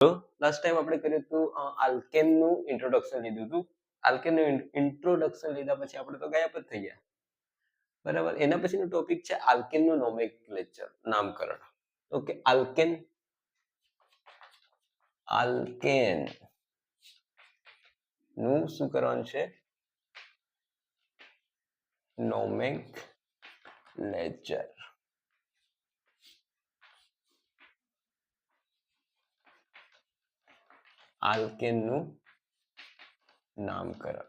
Last time આપણે કર્યું હતું આલ્કેનનું ઇન્ટ્રોડક્શન લીધું હતું. આલ્કેનનું ઇન્ટ્રોડક્શન લીધા પછી આપણે તો ગાયબ જ થઈ ગયા. બરાબર? એના પછીનો ટોપિક છે આલ્કેનનું નોમેન્ક્લેચર નામકરણ. Okay alkane. આલ્કેન. નું શું કરવાનું છે? નોમેન્ક્લેચર આલ્કેનનું નામકરણ.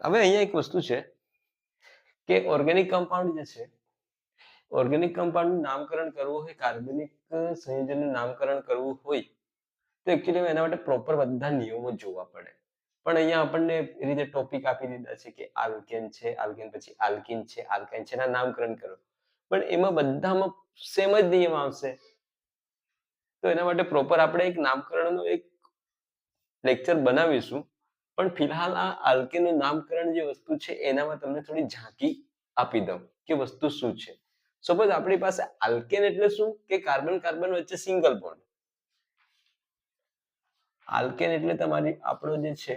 હવે અહીંયા એક વસ્તુ છે કે ઓર્ગેનિક કમ્પાઉન્ડ જે છે, ઓર્ગેનિક કમ્પાઉન્ડનું નામકરણ કરવું હોય, કાર્બનિક સંયોજનનું નામકરણ કરવું હોય, તો એકચ્યુઅલી એના માટે પ્રોપર બધા નિયમો જોવા પડે. પણ અહીંયા આપણને એ રીતે ટોપિક આપી દીધા છે કે આલ્કેન છે, આલ્કેન પછી આલ્કિન છે આલ્કેન છે, એના નામકરણ કરો. પણ એમાં બધામાં સેમ જ નિયમ આવશે. તો એના માટે પ્રોપર આપણે એક નામકરણનું એક લેક્ચર બનાવીશું. પણ ફિલહાલ આ આલ્કેનનું નામકરણ જે વસ્તુ છે, એનામાં તમને થોડી ઝાંકી આપી દઉં કે વસ્તુ શું છે. સપોઝ આપણી પાસે આલ્કેન એટલે શું? કે કાર્બન કાર્બન વચ્ચે સિંગલ બોન્ડ આલ્કેન એટલે તમારી, આપણો જે છે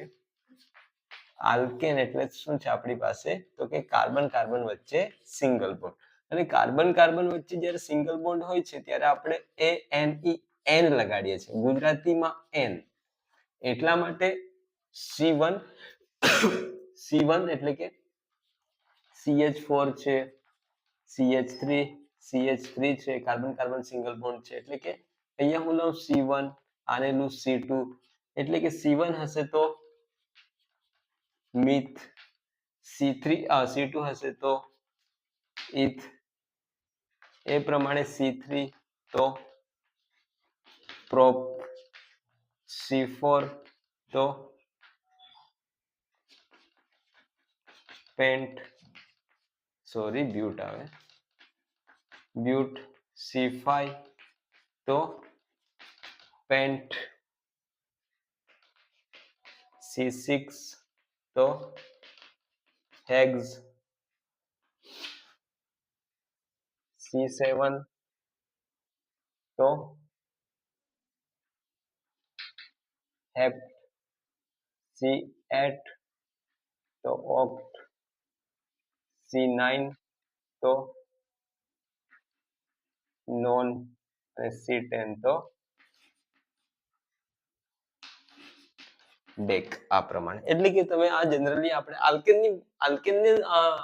આલ્કેન એટલે શું છે આપણી પાસે? તો કે કાર્બન કાર્બન વચ્ચે સિંગલ બોન્ડ અને કાર્બન કાર્બન વચ્ચે જ્યારે સિંગલ બોન્ડ હોય છે, ત્યારે આપણે એ એન ઈ એન લગાડીએ છીએ. ગુજરાતીમાં એન એટલા માટે સી વન સી વન એટલે કે સીએચ ફોર છે સીએચ થ્રી સીએચ થ્રી છે કાર્બન કાર્બન સિંગલ બોન્ડ છે. એટલે કે અહીંયા હું લઉં સી વન આને લઉં સી ટુ એટલે કે સી વન હશે તો meth C three C two હશે તો ઇથ એ પ્રમાણે સી થ્રી તો પ્રોપ સી ફોર તો પેન્ટ સોરી બ્યુટ આવે બ્યુટ સી ફાઈવ તો પેન્ટ સી સિક્સ તો હેગ્સ સી સેવન તો હેપ્ટ સી તો ઓક્ટ સી તો નોન અને સી ટેન તો ડેક આ પ્રમાણે. એટલે કે તમે આ જનરલી આપણે આલ્કેનની આલ્કેનની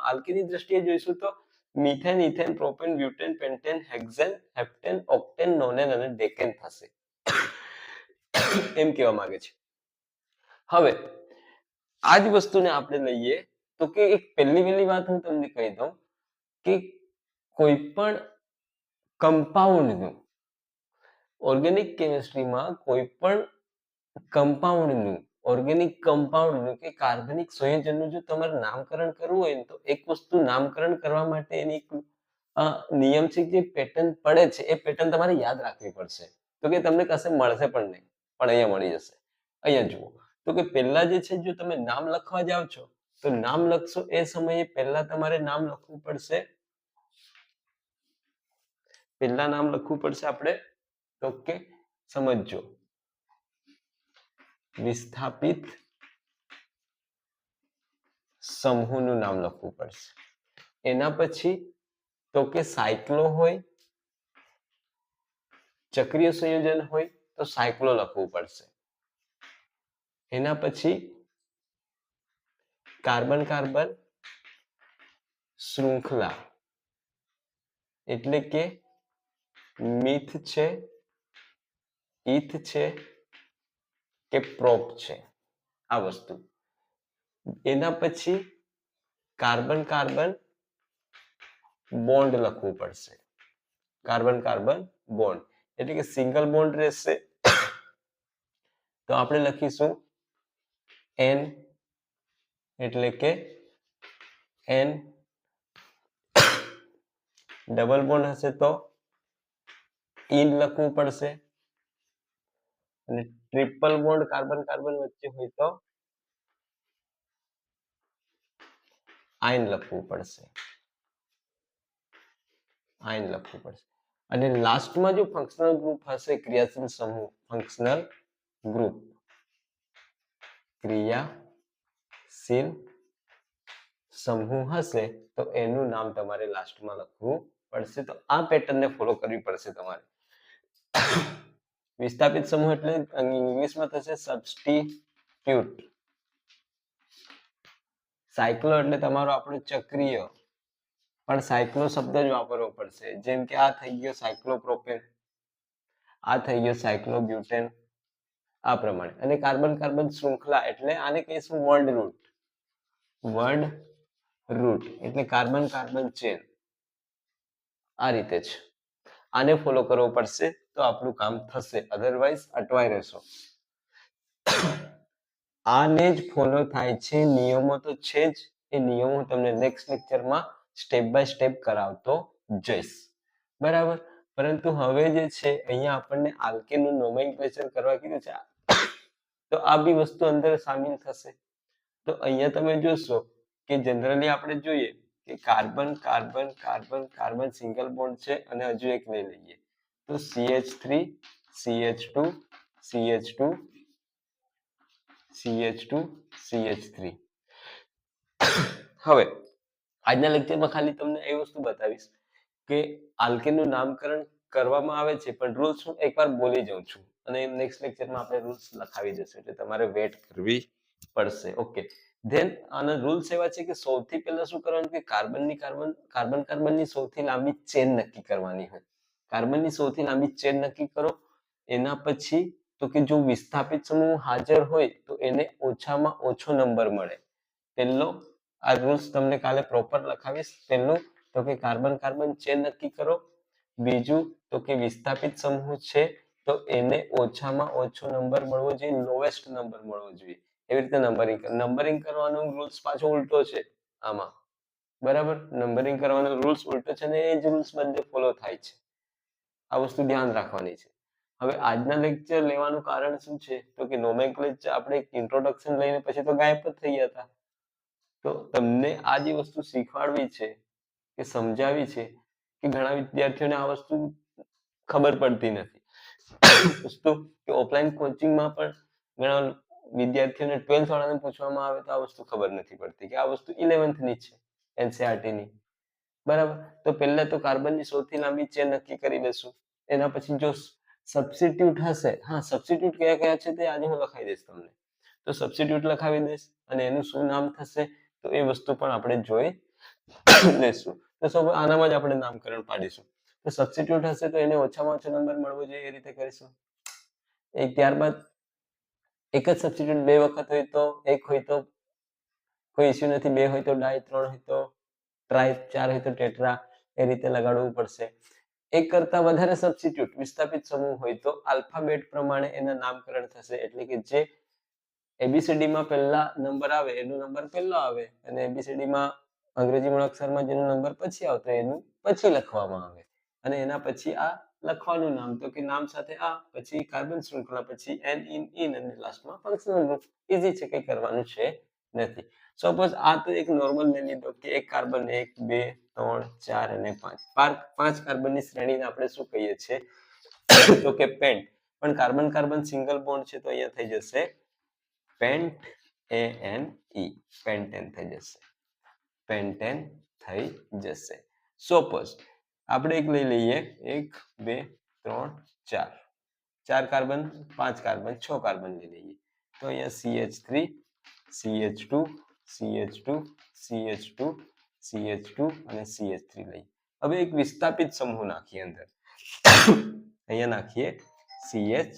આલ્કેનની દ્રષ્ટિએ જોઈશું તો methane ethane propane butane pentane hexane heptane octane nonane અને ડેકેન થશે. એમ કહેવા માંગે છે. હવે આ જ વસ્તુને આપણે લઈએ તો કે એક પહેલી પહેલી વાત હું તમને કહી દઉં કે કોઈ પણ કમ્પાઉન્ડનું, ઓર્ગેનિક કેમિસ્ટ્રીમાં કોઈ પણ કમ્પાઉન્ડનું, ઓર્ગેનિક કમ્પાઉન્ડનું કે કાર્બનિક સંયોજનનું જો તમારે નામકરણ કરવું હોય તો એક વસ્તુ નામકરણ કરવા માટે એની નિયમ છે જે પેટર્ન પડે છે. એ પેટર્ન તમારે યાદ રાખવી પડશે. તો કે તમને કશે મળશે પણ નહીં. પણ અહીંયા મળી જશે. અહીંયા જુઓ. તો કે પહેલા જે છે, જો તમે નામ લખવા જાઓ છો, તો નામ લખશો એ સમયે પહેલા તમારે નામ લખવું પડશે. પહેલા નામ લખવું પડશે આપણે. તો કે સમજો વિસ્થાપિત સમૂહનું નામ લખવું પડશે. એના પછી તો કે સાયક્લો હોય, ચક્રીય સંયોજન હોય તો સાયક્લો લખવું પડશે. એના પછી કાર્બન કાર્બન શૃંખલા. એટલે કે મિથ છે, ઇથ છે કે પ્રોપ છે આ વસ્તુ. એના પછી કાર્બન કાર્બન બોન્ડ લખવું પડશે. કાર્બન કાર્બન બોન્ડ એટલે કે સિંગલ બોન્ડ રહેશે. તો આપણે લખીશું એન એટલે કે એન ડબલ બોન્ડ હશે તો ઇન લખવું પડશે. અને ટ્રિપલ બોન્ડ કાર્બન કાર્બન વચ્ચે હોય તો આયન લખવું પડશે. આયન લખવું પડશે. અને લાસ્ટમાં જો ફંક્શનલ ગ્રુપ હશે, ક્રિયાશીલ સમૂહ ફંક્શનલ ગ્રુપ ક્રિયાશીલ સમૂહ હશે, તો એનું નામ તમારે લાસ્ટમાં લખવું પડશે. તો આ પેટર્નને ફોલો કરવી પડશે તમારે. વિસ્થાપિત સમૂહ એટલે ઇંગ્લિશમાં થશે સબસ્ટિટ્યુટ સાયકલો એટલે તમારો આપણો ચક્રીય પણ સાયક્લો શબ્દ જ વાપરવો પડશે. જેમ કે આ થઈ ગયો સાયક્લોપ્રોપેન, આ થઈ ગયો સાયક્લોબ્યુટેન, આ પ્રમાણે. અને કાર્બન કાર્બન શૃંખલા એટલે આને કહીશું વર્ડ રૂટ. વર્ડ રૂટ એટલે કાર્બન કાર્બન ચેન. આ રીતે જ. આને ફોલો કરવો પડશે તો આપણું કામ થશે. અધરવાઇઝ અટવાઈ રહેશો. આને જ ફોલો થાય છે નિયમો. તો છે જ એ નિયમો તમને નેક્સ્ટ લેક્ચરમાં સ્ટેપ બાય સ્ટેપ કરાવતો જઈશ. બરાબર? પરંતુ હવે જે છે, અહીંયા આપણને આલ્કેનનું નોમેન્ક્લેચર કરવા કીધું છે. તો આ બી વસ્તુ અંદર સામેલ થશે. તો અહીંયા તમે જોશો કે જનરલી આપણે જોઈએ કે carbon carbon carbon carbon single bond છે અને હજુ એક લઈ લઈએ. તો CH3 CH2 CH2 CH2 CH3 હવે આજના લેક્ચરમાં ખાલી તમને એ વસ્તુ બતાવીશ કે આલ્કેનનું નામકરણ કરવામાં આવે છે, પણ રૂલ્સ હું એકવાર બોલી જાઉં છું અને નેક્સ્ટ લેક્ચરમાં આપણે રૂલ્સ લખાવી જશે એટલે તમારે વેટ કરવી પડશે. ઓકે ધેન આના રૂલ્સ એવા છે કે સૌથી પહેલા શું કરવાનું કે કાર્બનની કાર્બન કાર્બન કાર્બનની સૌથી લાંબી ચેન નક્કી કરવાની હોય. કાર્બનની સૌથી લાંબી ચેન નક્કી કરો, એના પછી તો કે જો વિસ્થાપિત સમૂહ હાજર હોય તો એને ઓછામાં ઓછો નંબર મળે. પહેલો આ રૂલ્સ તમને કાલે પ્રોપર લખાવીશ. પહેલું તો કે કાર્બન કાર્બન ચેન નક્કી કરો. બીજું તો કે વિસ્થાપિત સમૂહ છે, તો એને ઓછામાં ઓછો નંબર મળવો જોઈએ લોએસ્ટ નંબર મળવો જોઈએ. એવી રીતે નંબરિંગ નંબરિંગ કરવાનો રૂલ્સ પાછો ઉલટો છે આમાં. બરાબર? નંબરિંગ કરવાનો રૂલ્સ ઉલટો છે અને એ જ રૂલ્સ બધે ફોલો થાય છે. આ વસ્તુ ધ્યાન રાખવાની છે. હવે આજના લેક્ચર લેવાનું કારણ શું છે? તો કે નોમેનક્લેચર આપણે ઇન્ટ્રોડક્શન લઈને પછી તો ગાયબ જ થઈ ગયા હતા. તો તમને આ જે વસ્તુ શીખવાડવી છે, કે સમજાવી છે, કે ઘણા વિદ્યાર્થીઓને આ વસ્તુ ખબર પડતી નથી. વસ્તુ કે ઓફલાઈન કોચિંગમાં પણ ઘણા વિદ્યાર્થીઓને ટ્વેલ્થ વાળાને પૂછવામાં આવે તો આ વસ્તુ ખબર નથી પડતી કે આ વસ્તુ ઇલેવન્થની છે એનસીઆરટીની બરાબર? તો પહેલા તો કાર્બનની સૌથી લાંબી ચેન નક્કી કરી લેશું એના પછી જો સબસ્ટિટ્યુટ હશે, હા સબસ્ટિટ્યુટ કયા કયા છે તે આજે હું લખાઈ દઈશ તમને. તો સબસ્ટિટ્યુટ લખાવી દઈશ અને એનું શું નામ થશે? તો એ વસ્તુ પણ આપણે જોઈ લેશું. તો સૌ આનામાં જ આપણે નામકરણ પાડીશું. તો સબસ્ટિટ્યુટ હશે તો એને ઓછામાં ઓછો નંબર મળવો જોઈએ એ રીતે કરીશું. એક ત્યારબાદ એક જ સબસ્ટિટ્યુટ બે વખત હોય તો એક હોય તો કોઈ ઇસ્યુ નથી. બે હોય તો ડાય ત્રણ હોય તો ટ્રાય ચાર હોય તો ટેટ્રા એ રીતે લગાડવું પડશે. એક કરતા વધારે સબસ્ટિટ્યુટ વિસ્થાપિત સમૂહ હોય તો આલ્ફાબેટ પ્રમાણે એના નામકરણ થશે. એટલે કે જે એબીસીડી માં પહેલા નંબર આવે, એનો નંબર પહેલો આવે અને એબીસીડી માં અંગ્રેજી મૂળાક્ષરમાં જેનો નંબર પછી આવતો, એનું પછી લખવામાં આવે. અને એના પછી આ લખવાનું નામ, તો કે નામ સાથે આ, પછી કાર્બન શૃંખલા, પછી એન ઇન ઇન અને લાસ્ટમાં ફંક્શનલ ગ્રુપ ઇઝી છે, કંઈ કરવાનું છે નથી. સપોઝ આ તો એક નોર્મલ લઈ લીધો કે એક કાર્બન એક, બે, ત્રણ, ચાર અને પાંચ. પાંચ પાંચ કાર્બનની શ્રેણીને આપણે શું કહીએ છીએ? તો કે પેન્ટ પણ કાર્બન કાર્બન સિંગલ બોન્ડ છે તો અહીંયા થઈ જશે pent A N E pentane થઈ જશે પેન્ટેન થઈ જશે સપોઝ આપણે એક લઈ લઈએ એક બે ત્રણ ચાર ચાર કાર્બન પાંચ કાર્બન છ કાર્બન લઈ લઈએ તો અહીંયા C H three C H two C H two C H two C H two અને સી એચ થ્રી લઈએ હવે એક વિસ્થાપિત સમૂહ નાખીએ અંદર અહીંયા નાખીએ C H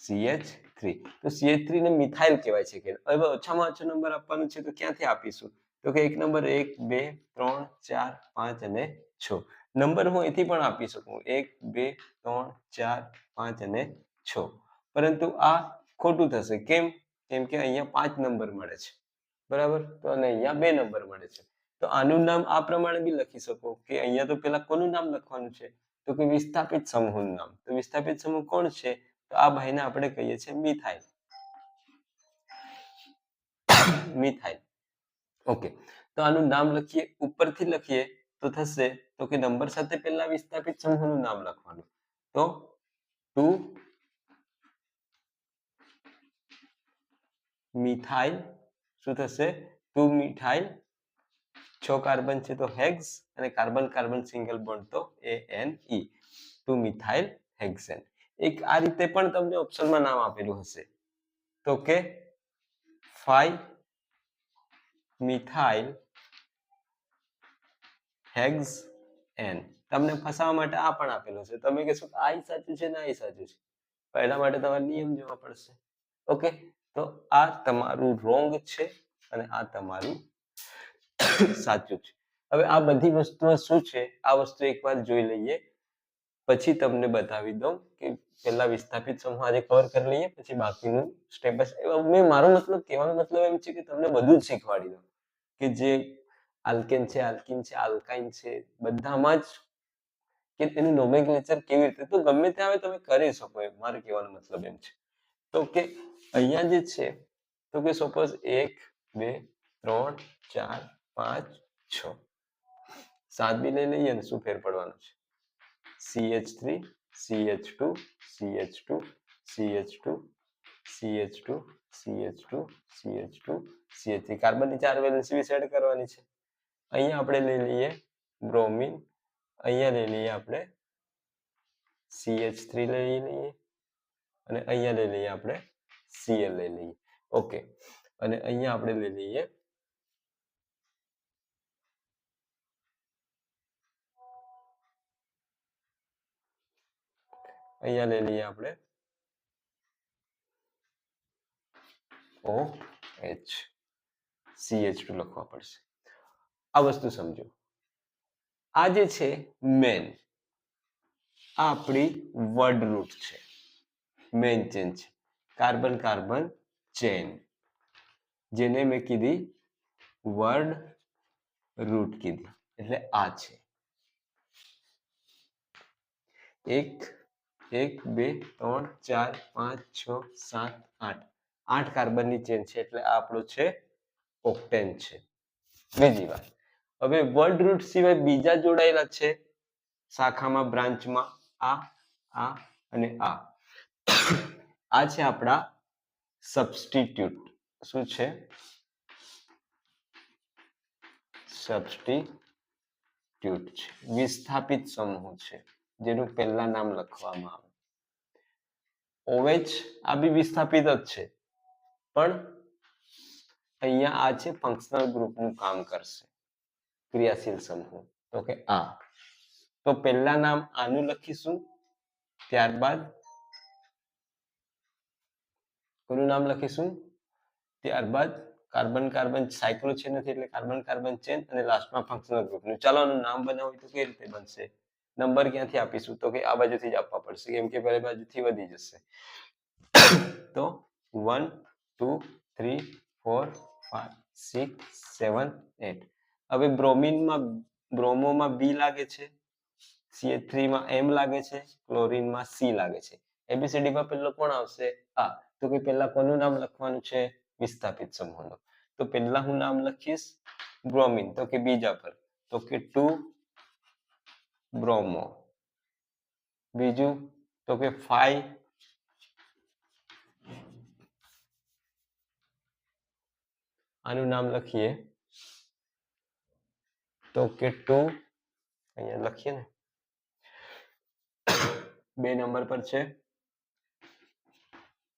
C H three તો સી થ્રી ને મિથાઇલ કહેવાય છે કે હવે ઓછામાં ઓછો નંબર આપવાનો છે તો ક્યાંથી આપીશું? તો કે એક નંબર એક, બે, ત્રણ, ચાર, પાંચ અને છ. નંબર હું એથી પણ આપી શકું. એક, બે, ત્રણ, ચાર, પાંચ અને છ. પરંતુ આ ખોટું થશે. કેમ? કેમ કે અહીંયા પાંચ નંબર મળે છે. બરાબર? તો અને અહીંયા બે નંબર મળે છે. તો આનું નામ આ પ્રમાણે બી લખી શકો કે અહીંયા તો પેલા કોનું નામ લખવાનું છે? તો કે વિસ્થાપિત સમૂહનું નામ. તો વિસ્થાપિત સમૂહ કોણ છે? તો આ ભાઈને આપણે કહીએ છીએ મિથાઇલ. મિથાઇલ. ઓકે. તો આનું નામ લખીએ ઉપરથી લખીએ તો થશે તો કે નંબર સાથે પહેલા વિસ્થાપિત સમૂહનું નામ લખવાનું. તો ટુ મિથાઇલ શું થશે? ટુ મિથાઇલ છ કાર્બન છે તો હેક્સ અને કાર્બન કાર્બન સિંગલ બોન્ડ તો A N E. Two methyl hexane. એક આ રીતે પણ તમને ઓપ્શનમાં નામ આપેલું હશે. તો કે ફાઈ મિથાઇલ હેગ્સ એન. તમને ફસાવા માટે આ પણ આપેલું છે. તમે કહેશો કે આ ય સાચું છે ને આ સાચું છે. પહેલા માટે તમારે નિયમ જોવા પડશે. ઓકે તો આ તમારું રોંગ છે અને આ તમારું સાચું છે. હવે આ બધી વસ્તુઓ શું છે? આ વસ્તુ એકવાર જોઈ લઈએ. પછી તમને બતાવી દઉં કે પહેલા વિસ્થાપિત સમૂહ આજે કવર કરી લઈએ, પછી બાકીનું સ્ટેપ મેં મારો મતલબ, કહેવાનો મતલબ એમ છે કે તમને બધું જ શીખવાડી દઉં. કે જે આલ્કેન છે આલ્કિન છે આલ્કાઇન છે, બધામાં જ કે એનું નોમેન્ક્લેચર કેવી રીતે? તો ગમે ત્યાં તમે કરી શકો એમ, મારે કહેવાનો મતલબ એમ છે. તો કે અહીંયા જે છે, તો કે સપોઝ એક, બે, ત્રણ, ચાર, પાંચ, છ. સાત બી લઈ લઈએ ને શું ફેર પડવાનું છે? CH3 CH2 CH2 CH2 CH2 CH2 CH2 CH3 કાર્બનની ચાર વેલેન્સી સેટ કરવાની છે. અહીંયા આપણે લઈ લઈએ બ્રોમિન અહીંયા લઈ લઈએ આપણે CH3 લઈ લઈએ. અને અહીંયા લઈ લઈએ આપણે Cl લઈ લઈએ. ઓકે અને અહીંયા આપણે લઈ લઈએ અહીંયા લઈ લઈએ આપણે ઓ એચ સીએચ ટુ લખવા પડશે આ વસ્તુ સમજો આ જે છે મેન આ આપણી વર્ડ રૂટ છે મેન ચેન છે કાર્બન કાર્બન ચેન જેને મેં કીધી વર્ડ રૂટ કીધી એટલે આ છે એક એક, બે, ત્રણ, ચાર, પાંચ, છ, સાત, આઠ. આઠ કાર્બનની ચેન છે એટલે આ આપણો છે ઓક્ટેન છે. બીજી વાત. હવે વર્લ્ડ રૂટ સિવાય બીજા જોડાયેલા છે શાખામાં, બ્રાન્ચમાં આ આ અને આ. આ છે આપણા સબસ્ટિટ્યુટ. શું છે? સબસ્ટિટ્યુટ છે. વિસ્થાપિત સમૂહ છે. જેનું પહેલા નામ લખવામાં આવે. ઓવેચ આ બી વિસ્થાપિત જ છે. પણ અહીંયા આ છે ફંક્શનલ ગ્રુપનું કામ કરશે. ક્રિયાશીલ સમૂહ. તો કે આ. તો પહેલા નામ આનું લખીશું. ત્યારબાદ કોનું નામ લખીશું? ત્યારબાદ કાર્બન કાર્બન સાયક્લો છે નથી એટલે કાર્બન કાર્બન ચેન અને લાસ્ટમાં ફંક્શનલ ગ્રુપનું ચાલો આનું નામ બનાવ્યું તો કઈ રીતે બનશે? નંબર ક્યાંથી આપીશું? તો કે આ બાજુથી જ આપવા પડશે, કેમ કે પહેલી બાજુથી વધી જશે. તો one two three four five six seven eight હવે બ્રોમિનમાં બ્રોમોમાં બી લાગે છે સીએ થ્રીમાં એમ લાગે છે ક્લોરિનમાં સી લાગે છે. એબીસીડીમાં પેલો કોણ આવશે? આ. તો કે પહેલા કોનું નામ લખવાનું છે? વિસ્થાપિત સમૂહનું. તો પહેલા હું નામ લખીશ બ્રોમિન તો કે બીજા પર. તો કે ટુ બ્રોમો. બીજું તો કે ફાઈ. આનું નામ લખીએ. તો કે ટુ, અહીંયા લખીએ ને. બે નંબર પર છે.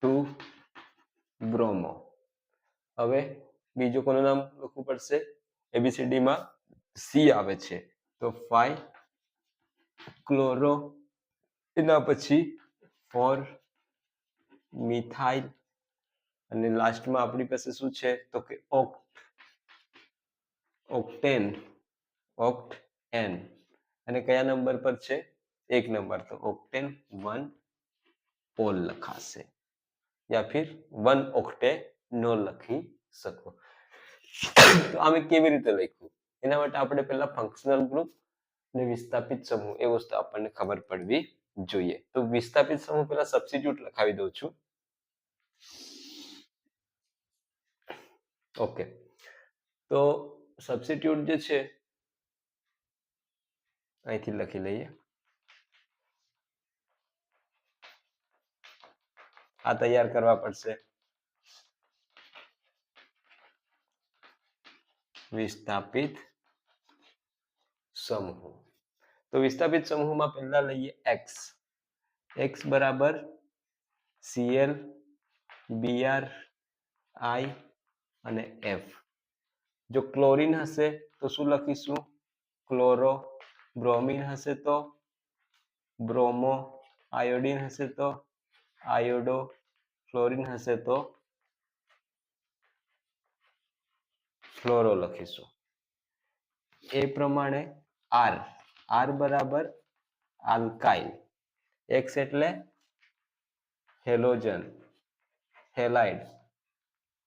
Two bromo. હવે બીજું કોનું નામ લખવું પડશે? એબીસીડીમાં સી આવે છે. તો ફાઈવ ક્લોરો, એના પછી ફોર, મિથાઇલ, અને લાસ્ટમાં આપણી પાસે શું છે? તો કે ઓક્ટ, ઓક્ટેન, ઓક્ટ એન. અને કયા નંબર પર છે? એક નંબર. તો ઓક્ટેન વન ઓલ લખાશે. યા ફિર વન ઓક્ટે નો લખી શકો. તો આમે કેવી રીતે લખ્યું? એના માટે આપણે પહેલા ફંક્શનલ ગ્રુપ ને વિસ્થાપિત સમૂહ એ વસ્તુ આપણને ખબર પડવી જોઈએ. તો વિસ્થાપિત સમૂહ પહેલા સબસ્ટિટ્યુટ લખાવી દઉં છું. ઓકે તો સબસ્ટિટ્યુટ જે છે, અહીંથી લખી લઈએ. આ તૈયાર કરવા પડશે. વિસ્થાપિત સમૂહ. તો વિસ્થાપિત સમૂહમાં પહેલા લઈએ એક્સ એક્સ બરાબર સીએલ બીઆર આઈ અને એફ જો ક્લોરિન હશે તો શું લખીશું? ક્લોરો, બ્રોમિન હશે તો? બ્રોમો, આયોડિન હશે તો? આયોડો ફ્લોરિન હશે તો? ફ્લોરો લખીશું. એ પ્રમાણે આર. આર બરાબર આલ્કાઇલ. એક્સ એટલે હેલોજન. હેલાઇડ.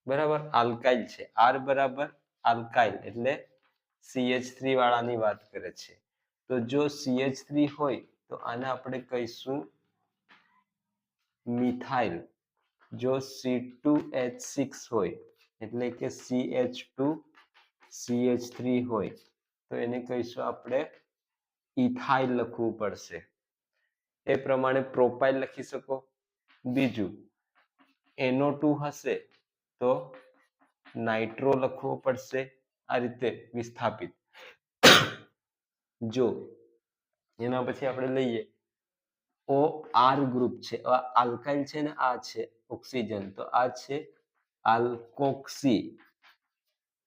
બરાબર? આલ્કાઇલ છે. આર બરાબર આલ્કાઇલ એટલે CH3 વાળાની વાત કરે છે. તો જો CH3 હોય, તો આને આપણે કહીશું મિથાઇલ. જો C2H6 હોય, એટલે કે CH2 CH3 હોય તો એને કહીશું આપણે ઇથાઇલ લખવું પડશે. એ પ્રમાણે પ્રોપાઇલ લખી શકો. બીજું NO2 હશે તો નાઇટ્રો લખવો પડશે આ રીતે વિસ્થાપિત. જો, એના પછી આપણે લઈએ, ઓ આર ગ્રુપ છે આલ્કાઇલ છે ને આ છે ઓક્સિજન, તો આ છે આલ્કોક્સી.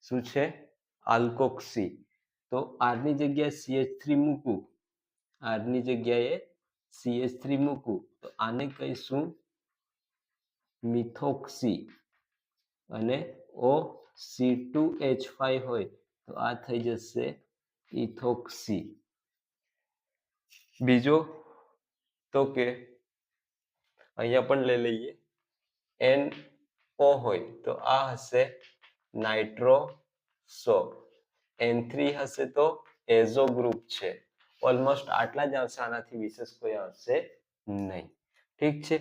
શું છે? આલ્કોક્સી. તો આરની જગ્યાએ CH3 મૂકું. આરની જગ્યાએ CH3 મૂકું. તો આને કહીશું મિથોક્સી. અને ઓ C2H5 હોય તો આ થઈ જશે ઇથોક્સી. બીજો તો કે અહીંયા પણ લઈ લઈએ. એન ઓ હોય તો આ હશે નાઇટ્રોસો એન હશે તો એઝો ગ્રુપ છે. ઓલમોસ્ટ આટલા જ આવશે, આનાથી વિશેષ કોઈ આવશે નહીં. ઠીક છે?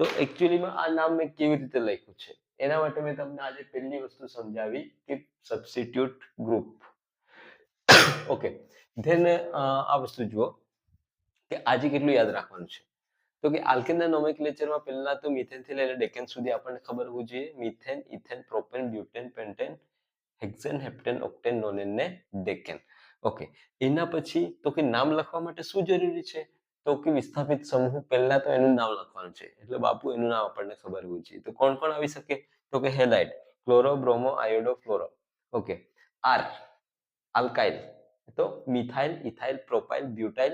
તો એકચ્યુઅલીમાં આ નામ મેં કેવી રીતે લખ્યું છે? એના માટે મેં તમને આજે પહેલી વસ્તુ સમજાવી કે સબસ્ટિટ્યુટ ગ્રુપ ઓકે ધેન આ વસ્તુ જુઓ કે આજે કેટલું યાદ રાખવાનું છે. તો કે આલ્કેનના નોમેક્લેચરમાં પહેલા તો મિથેનથી લઈને ડેકેન સુધી આપણને ખબર હોવું જોઈએ. Methane ethane propane butane pentane hexane heptane, octane, nonane decane. Okay. એના પછી તો કે નામ લખવા માટે શું જરૂરી છે? તો કે વિસ્થાપિત સમૂહ પહેલા તો એનું નામ લખવાનું છે. એટલે બાપુ એનું નામ આપણને ખબર હોવું જોઈએ. તો કોણ કોણ આવી શકે? તો કે halide chloro bromo iodo, fluoro. Okay. R, alkyl. તો મિથાઇલ, ઇથાઇલ, પ્રોપાઇલ, બ્યુટાઇલ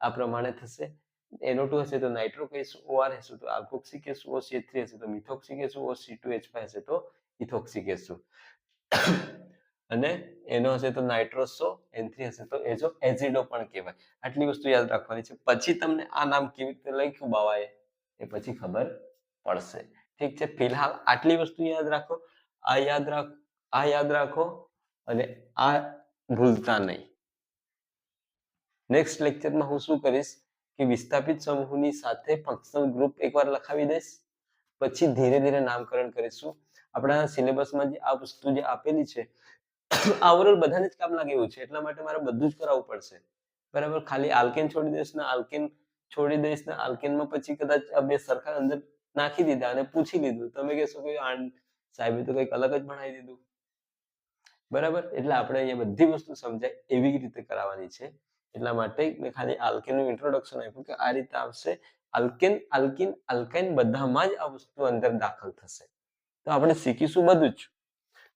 આ પ્રમાણે થશે. એનો ટુ હશે તો નાઇટ્રો કેસ ઓઆર હશે તો આલ્કોક્સી કહીશું OCH3 હશે તો મિથોક્સી એચ OC2H5 હશે તો ઇથોક્સી કહીશું અને એનો હશે તો નાઇટ્રોસો N3 હશે તો એઝો, એઝિડો પણ કહેવાય. આટલી વસ્તુ યાદ રાખવાની છે. પછી તમને આ નામ કેવી રીતે લખ્યું બાવાએ? એ પછી ખબર પડશે. ઠીક છે, ફિલહાલ આટલી વસ્તુ યાદ રાખો. આ યાદ રાખ, આ યાદ રાખો અને આ ભૂલતા નહીં. નેક્સ્ટ લેક્ચરમાં હું શું કરીશ? કે વિસ્થાપિત સમૂહની સાથે ફંક્શનલ ગ્રુપ એકવાર લખાવી દઈશ. પછી ધીરે ધીરે નામકરણ કરીશું. આપણા સિલેબસમાં જે આ વસ્તુ જે આપેલી છે આ ઓવરઓલ બધાને જ કામ લાગે એવું છે. એટલા માટે મારે બધું જ કરાવવું પડશે. બરાબર? ખાલી આલ્કેન છોડી દઈશ ને આલ્કેન છોડી દઈશ ને આલ્કેનમાં પછી કદાચ બે સરખા અંદર નાખી દીધા અને પૂછી લીધું. તમે કહેશો કે સાહેબે તો કંઈક અલગ જ ભણાવી દીધું. બરાબર? એટલે આપણે અહીંયા બધી વસ્તુ સમજાય એવી રીતે કરાવવાની છે. એટલા માટે મેં ખાલી આલ્કેનનું ઇન્ટ્રોડક્શન આપ્યું કે આ રીતે આવશે. આલ્કેન, આલ્કિન આલ્કાઇન બધામાં જ આ વસ્તુ અંદર દાખલ થશે. તો આપણે શીખીશું બધું જ.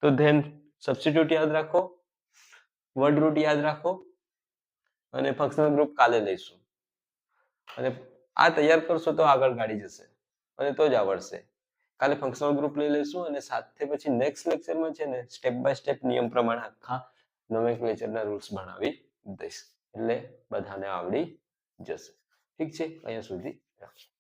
તો ધેન સબસ્ટિટ્યુટ યાદ રાખો વર્ડ રૂટ યાદ રાખો અને ફંક્શનલ ગ્રુપ કાલે લઈશું. અને આ તૈયાર કરશો તો આગળ ગાડી જશે અને તો જ આવડશે. કાલે ફંક્શનલ ગ્રુપ લઈ લઈશું અને સાથે પછી નેક્સ્ટ લેક્ચરમાં છે ને સ્ટેપ બાય સ્ટેપ નિયમ પ્રમાણે આખા નોમેન્ક્લેચરના રૂલ્સ ભણાવી દઈશ. એટલે બધાને આવડી જશે. ઠીક છે? અહીંયા સુધી રાખો.